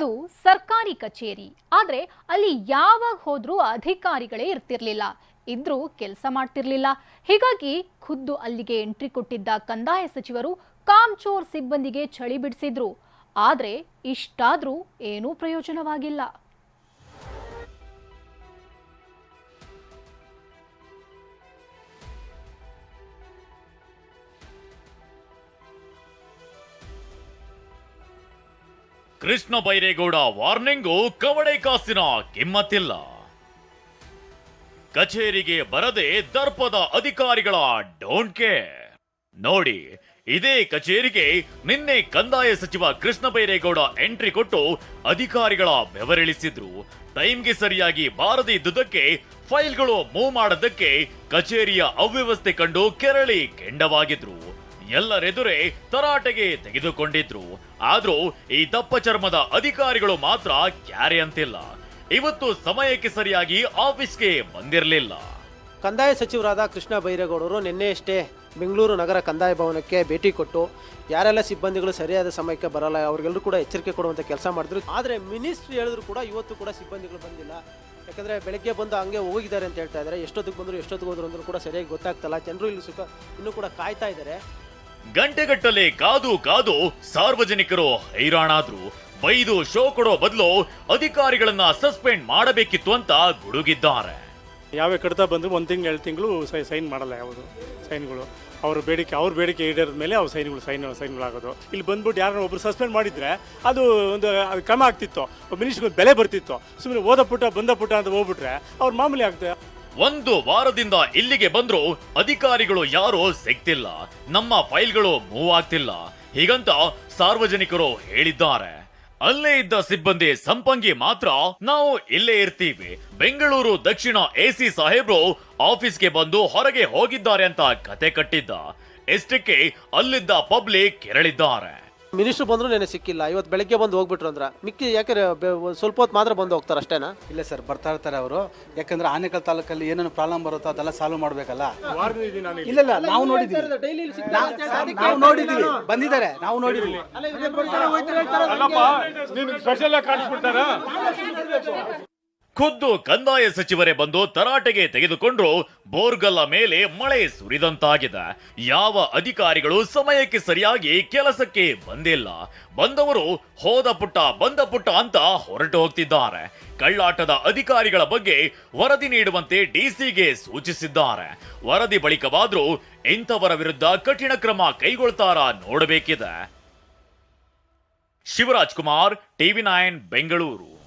ಅದು ಸರ್ಕಾರಿ ಕಚೇರಿ. ಆದ್ರೆ ಅಲ್ಲಿ ಯಾವಾಗ ಹೋದ್ರೂ ಅಧಿಕಾರಿಗಳೇ ಇರ್ತಿರ್ಲಿಲ್ಲ. ಇದ್ರೂ ಕೆಲಸ ಮಾಡ್ತಿರ್ಲಿಲ್ಲ. ಹೀಗಾಗಿ ಖುದ್ದು ಅಲ್ಲಿಗೆ ಎಂಟ್ರಿ ಕೊಟ್ಟಿದ್ದ ಕಂದಾಯ ಸಚಿವರು ಕಾಮ್ಚೋರ್ ಸಿಬ್ಬಂದಿಗೆ ಚಳಿ ಬಿಡಿಸಿದ್ರು. ಆದ್ರೆ ಇಷ್ಟಾದ್ರೂ ಏನೂ ಪ್ರಯೋಜನವಾಗಿಲ್ಲ. ಕೃಷ್ಣ ಬೈರೇಗೌಡ ವಾರ್ನಿಂಗು ಕವಡೆ ಕಾಸಿನ ಕಿಮ್ಮತ್ತಿಲ್ಲ. ಕಚೇರಿಗೆ ಬರದೆ ದರ್ಪದ ಅಧಿಕಾರಿಗಳ ಡೋಂಟ್ ಕೇರ್. ನೋಡಿ, ಇದೇ ಕಚೇರಿಗೆ ನಿನ್ನೆ ಕಂದಾಯ ಸಚಿವ ಕೃಷ್ಣ ಬೈರೇಗೌಡ ಎಂಟ್ರಿ ಕೊಟ್ಟು ಅಧಿಕಾರಿಗಳ ಬೆವರಿಳಿಸಿದ್ರು. ಟೈಮ್ಗೆ ಸರಿಯಾಗಿ ಬಾರದೇ ಇದ್ದುದಕ್ಕೆ ಫೈಲ್ಗಳು ಮೂವ್ ಮಾಡದಕ್ಕೆ ಕಚೇರಿಯ ಅವ್ಯವಸ್ಥೆ ಕಂಡು ಕೆರಳಿ ಕೆಂಡವಾಗಿದ್ರು. ಎಲ್ಲರೆದುರೇ ತರಾಟೆಗೆ ತೆಗೆದುಕೊಂಡಿದ್ರು. ಆದ್ರೂ ಈ ದಪ್ಪ ಚರ್ಮದ ಅಧಿಕಾರಿಗಳು ಮಾತ್ರ ಕ್ಯಾರೆ ಅಂತಿಲ್ಲ. ಇವತ್ತು ಸಮಯಕ್ಕೆ ಸರಿಯಾಗಿ ಆಫೀಸ್ಗೆ ಬಂದಿರಲಿಲ್ಲ. ಕಂದಾಯ ಸಚಿವರಾದ ಕೃಷ್ಣ ಬೈರೇಗೌಡರು ನಿನ್ನೆಯಷ್ಟೇ ಬೆಂಗಳೂರು ನಗರ ಕಂದಾಯ ಭವನಕ್ಕೆ ಭೇಟಿ ಕೊಟ್ಟು ಯಾರೆಲ್ಲ ಸಿಬ್ಬಂದಿಗಳು ಸರಿಯಾದ ಸಮಯಕ್ಕೆ ಬರಲ್ಲ ಅವ್ರಿಗೆಲ್ಲರೂ ಕೂಡ ಎಚ್ಚರಿಕೆ ಕೊಡುವಂಥ ಕೆಲಸ ಮಾಡಿದ್ರು. ಆದರೆ ಮಿನಿಸ್ಟ್ರಿ ಹೇಳಿದ್ರು ಕೂಡ ಇವತ್ತು ಕೂಡ ಸಿಬ್ಬಂದಿಗಳು ಬಂದಿಲ್ಲ. ಯಾಕಂದರೆ ಬೆಳಗ್ಗೆ ಬಂದು ಹಂಗೆ ಹೋಗಿದ್ದಾರೆ ಅಂತ ಹೇಳ್ತಾ ಇದ್ದಾರೆ. ಎಷ್ಟೊತ್ತಿಗೆ ಬಂದರು, ಎಷ್ಟೊತ್ತಿಗೆ ಹೋದ್ರು ಅಂದ್ರೂ ಕೂಡ ಸರಿಯಾಗಿ ಗೊತ್ತಾಗ್ತಲ್ಲ ಜನರು ಇಲ್ಲಿ ಸುಖ ಇನ್ನೂ ಕೂಡ ಕಾಯ್ತಾ ಇದ್ದಾರೆ. ಗಂಟೆಗಟ್ಟಲೆ ಕಾದು ಕಾದು ಸಾರ್ವಜನಿಕರು ಹೈರಾಣಾದ್ರು. ಬೈದು ಶೋ ಕೊಡೋ ಬದಲು ಅಧಿಕಾರಿಗಳನ್ನ ಸಸ್ಪೆಂಡ್ ಮಾಡಬೇಕಿತ್ತು ಅಂತ ಗುಡುಗಿದ್ದಾರೆ. ಯಾವೇ ಕಡಿತ ಬಂದರೂ ಒಂದು ತಿಂಗಳು, ಎರಡು ತಿಂಗಳು ಸೈನ್ ಮಾಡಲ್ಲ ಯಾವುದು, ಸೈನ್ಗಳು. ಅವ್ರ ಬೇಡಿಕೆ ಅವ್ರ ಬೇಡಿಕೆ ಈಡೇರಿದ ಮೇಲೆ ಅವ್ರ ಸೈನ್ಗಳು, ಸೈನ್, ಸೈನ್ಗಳಾಗೋದು. ಇಲ್ಲಿ ಬಂದ್ಬಿಟ್ಟು ಯಾರನ್ನ ಒಬ್ರು ಸಸ್ಪೆಂಡ್ ಮಾಡಿದ್ರೆ ಅದು ಒಂದು, ಅದು ಕ್ರಮ ಆಗ್ತಿತ್ತು. ಮಿನಿಸ್ಟ್ರಿಗೆ ಬೆಲೆ ಬರ್ತಿತ್ತು. ಸುಮ್ಮನೆ ಓದ ಪುಟ, ಬಂದ ಪುಟ್ಟ ಅಂತ ಹೋಗ್ಬಿಟ್ರೆ ಅವ್ರು ಮಾಮೂಲಿ ಆಗ್ತದೆ ಒಂದು ವಾರದಿಂದ ಇಲ್ಲಿಗೆ ಬಂದ್ರು ಅಧಿಕಾರಿಗಳು ಯಾರೂ ಸಿಗ್ತಿಲ್ಲ. ನಮ್ಮ ಫೈಲ್ಗಳು ಮೂವ್ ಆಗ್ತಿಲ್ಲ. ಹೀಗಂತ ಸಾರ್ವಜನಿಕರು ಹೇಳಿದ್ದಾರೆ. ಅಲ್ಲೇ ಇದ್ದ ಸಿಬ್ಬಂದಿ ಸಂಪಂಗಿ ಮಾತ್ರ ನಾವು ಇಲ್ಲೇ ಇರ್ತೀವಿ. ಬೆಂಗಳೂರು ದಕ್ಷಿಣ ಎಸಿ ಸಾಹೇಬ್ರು ಆಫೀಸ್ಗೆ ಬಂದು ಹೊರಗೆ ಹೋಗಿದ್ದಾರೆ ಅಂತ ಕತೆ ಕಟ್ಟಿದ್ದ. ಎಷ್ಟಕ್ಕೆ ಅಲ್ಲಿದ್ದ ಪಬ್ಲಿಕ್ ಕೆರಳಿದ್ದಾರೆ. ಮಿನಿಸ್ಟ್ರು ಬಂದ್ರು ನೆನೆ ಸಿಕ್ಕಿಲ್ಲ. ಇವತ್ತು ಬೆಳಗ್ಗೆ ಬಂದು ಹೋಗ್ಬಿಟ್ರು ಅಂದ್ರೆ. ಮಿಕ್ಕಿ ಯಾಕಂದ್ರೆ ಬೆ- ಒಂದ್ ಸ್ವಲ್ಪ ಹೊತ್ತು ಮಾತ್ರ ಬಂದು ಹೋಗ್ತಾರೆ ಅಷ್ಟೇನಾ? ಇಲ್ಲ ಸರ್ ಬರ್ತಾ ಇರ್ತಾರೆ ಅವರು. ಯಾಕಂದ್ರೆ ಆನೇಕಲ್ ತಾಲೂಕಲ್ಲಿ ಏನೇನು ಪ್ರಾಬ್ಲಮ್ ಬರುತ್ತೋ ಅದೆಲ್ಲ ಸಾಲ್ವ್ ಮಾಡ್ಬೇಕಲ್ಲ? ಇಲ್ಲ. ಇಲ್ಲ ನಾವು ನೋಡಿದ್ದೀವಿ. ನಾವು- ನಾವು ನೋಡಿದ್ದೀವಿ. ಬಂದಿದ್ದಾರೆ ನಾವು ನೋಡಿದ್ದೀವಿ. ಖುದ್ದು ಕಂದಾಯ ಸಚಿವರೇ ಬಂದು ತರಾಟೆಗೆ ತೆಗೆದುಕೊಂಡ್ರು ಬೋರ್ಗಲ್ಲ ಮೇಲೆ ಮಳೆ ಸುರಿದಂತಾಗಿದೆ. ಯಾವ ಅಧಿಕಾರಿಗಳು ಸಮಯಕ್ಕೆ ಸರಿಯಾಗಿ ಕೆಲಸಕ್ಕೆ ಬಂದಿಲ್ಲ. ಬಂದವರು ಹೋದ ಪುಟ್ಟ, ಬಂದ ಪುಟ್ಟ ಅಂತ ಹೊರಟು ಹೋಗ್ತಿದ್ದಾರೆ. ಕಳ್ಳಾಟದ ಅಧಿಕಾರಿಗಳ ಬಗ್ಗೆ ವರದಿ ನೀಡುವಂತೆ ಡಿಸಿಗೆ ಸೂಚಿಸಿದ್ದಾರೆ. ವರದಿ ಬಳಿಕವಾದ್ರೂ ಇಂಥವರ ವಿರುದ್ಧ ಕಠಿಣ ಕ್ರಮ ಕೈಗೊಳ್ತಾರ ನೋಡಬೇಕಿದೆ. Shivraj Kumar, TV nine, Bengaluru.